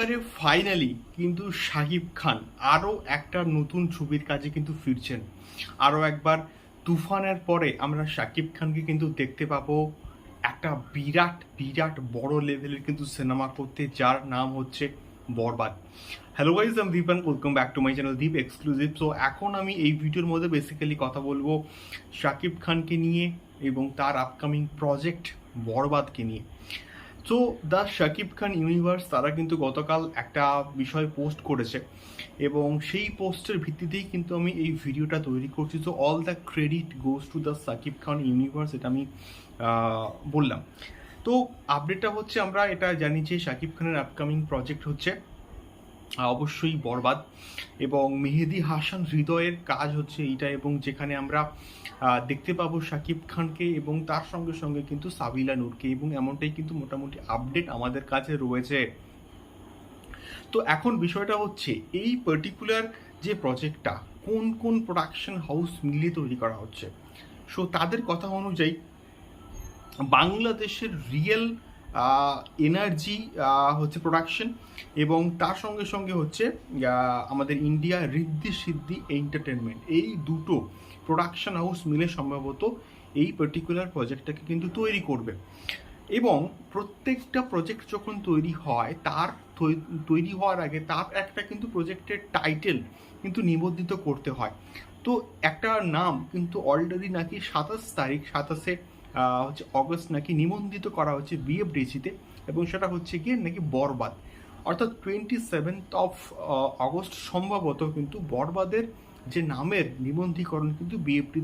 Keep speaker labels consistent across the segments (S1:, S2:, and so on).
S1: এইবারে ফাইনালি কিন্তু শাহিব খান আরও একটা নতুন ছবির কাজে কিন্তু ফিরছেন। আরও একবার তুফানের পরে আমরা শাকিব খানকে কিন্তু দেখতে পাবো একটা বিরাট বিরাট বড় লেভেলের কিন্তু সিনেমা করতে, যার নাম হচ্ছে বরবাদ। হ্যালো গাইজ আমি Dipan welcome back to my channel Deep exclusive so এখন আমি এই ভিডিওর মধ্যে বেসিক্যালি কথা বলব শাকিব খানকে নিয়ে এবং তার আপকামিং প্রজেক্ট বরবাদকে নিয়ে। So the Shakib Khan universe তারা কিন্তু গতকাল একটা বিষয় পোস্ট করেছে এবং সেই পোস্টের ভিত্তিতেই কিন্তু আমি এই ভিডিওটা তৈরি করছি। So all the credit goes to the Shakib Khan universe এটা আমি বললাম। তো আপডেটটা হচ্ছে, আমরা এটা জানি যে শাকিব খানের আপকামিং প্রজেক্ট হচ্ছে। অবশ্যই বরবাদ এবং মেহেদি হাসান হৃদয়ের কাজ হচ্ছে এইটা এবং যেখানে আমরা দেখতে পাবো শাকিব খানকে এবং তার সঙ্গে সঙ্গে কিন্তু সাবিলা নূরকে এবং এমনটাই কিন্তু মোটামুটি আপডেট আমাদের কাছে রয়েছে। তো এখন বিষয়টা হচ্ছে এই পার্টিকুলার যে প্রজেক্টটা কোন কোন প্রোডাকশন হাউস মিলিয়ে তৈরি করা হচ্ছে? সো তাদের কথা অনুযায়ী বাংলাদেশের রিয়েল এনার্জি হচ্ছে প্রোডাকশন এবং তার সঙ্গে সঙ্গে হচ্ছে আমাদের ইন্ডিয়া রিদ্ধি সিদ্ধি এন্টারটেনমেন্ট এই দুটো প্রোডাকশন হাউস মিলে সম্ভবত এই পার্টিকুলার প্রজেক্টটাকে কিন্তু তৈরি করবে। এবং প্রত্যেকটা প্রজেক্ট যখন তৈরি হয়, তার তৈরি হওয়ার আগে তার একটা কিন্তু প্রজেক্টের টাইটেল কিন্তু নিবন্ধিত করতে হয়। তো একটা নাম কিন্তু অলরেডি নাকি সাতাশ তারিখ, সাতাশে হচ্ছে অগস্ট নাকি নিবন্ধিত করা হচ্ছে বিএফডিসিতে এবং সেটা হচ্ছে গিয়ে নাকি বরবাদ। অর্থাৎ টোয়েন্টি সেভেন্থ অফ অগস্ট সম্ভবত কিন্তু বরবাদের যে নামের নিবন্ধীকরণ কিন্তু বিএফডি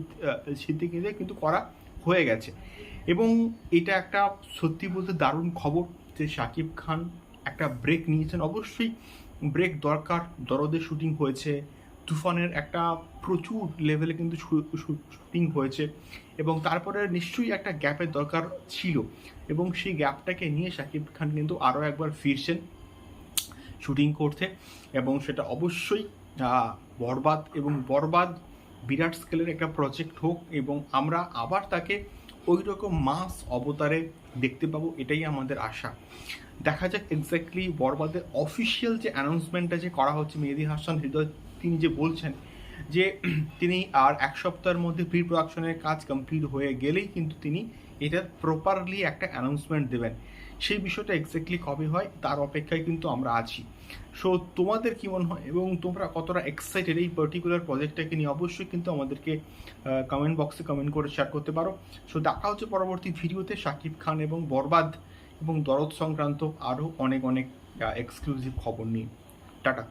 S1: সিতে কিন্তু কিন্তু করা হয়ে গেছে। এবং এটা একটা সত্যি বলতে দারুণ খবর যে শাকিব খান একটা ব্রেক নিয়েছেন। অবশ্যই ব্রেক দরকার দরদের শুটিং হয়েছে। তুফানের একটা প্রচুর লেভেলে কিন্তু শুটিং হয়েছে এবং তারপরে নিশ্চয়ই একটা গ্যাপের দরকার ছিল এবং সেই গ্যাপটাকে নিয়ে শাকিব খান কিন্তু আরও একবার ফিরছেন শুটিং করতে এবং সেটা অবশ্যই বরবাদ এবং বরবাদ বিরাট স্কেলের একটা প্রজেক্ট হোক এবং আমরা আবার তাকে ওই রকম মাস অবতারে দেখতে পাবো এটাই আমাদের আশা। দেখা যাক এক্স্যাক্টলি বরবাদের অফিসিয়াল যে অ্যানাউন্সমেন্টটা যে করা হচ্ছে মেহেদি হাসান হৃদয় তিনি যে বলছেন যে তিনি আর এক সপ্তাহের মধ্যে প্রি প্রোডাকশনের কাজ কমপ্লিট হয়ে গেলেই কিন্তু তিনি এটার প্রপারলি একটা অ্যানাউন্সমেন্ট দেবেন। সেই বিষয়টা এক্স্যাক্টলি কবে হয় তার অপেক্ষায় কিন্তু আমরা আছি। সো তোমাদের কি মনে হয় এবং তোমরা কতটা এক্সাইটেড এই পার্টিকুলার প্রজেক্টটাকে নিয়ে? অবশ্যই কিন্তু আমাদেরকে কমেন্ট বক্সে কমেন্ট করে শেয়ার করতে পারো। সো দেখা হচ্ছে পরবর্তী ভিডিওতে শাকিব খান এবং বরবাদ এবং দরদ সংক্রান্ত আরও অনেক অনেক এক্সক্লুসিভ খবর নিয়ে। টাটা।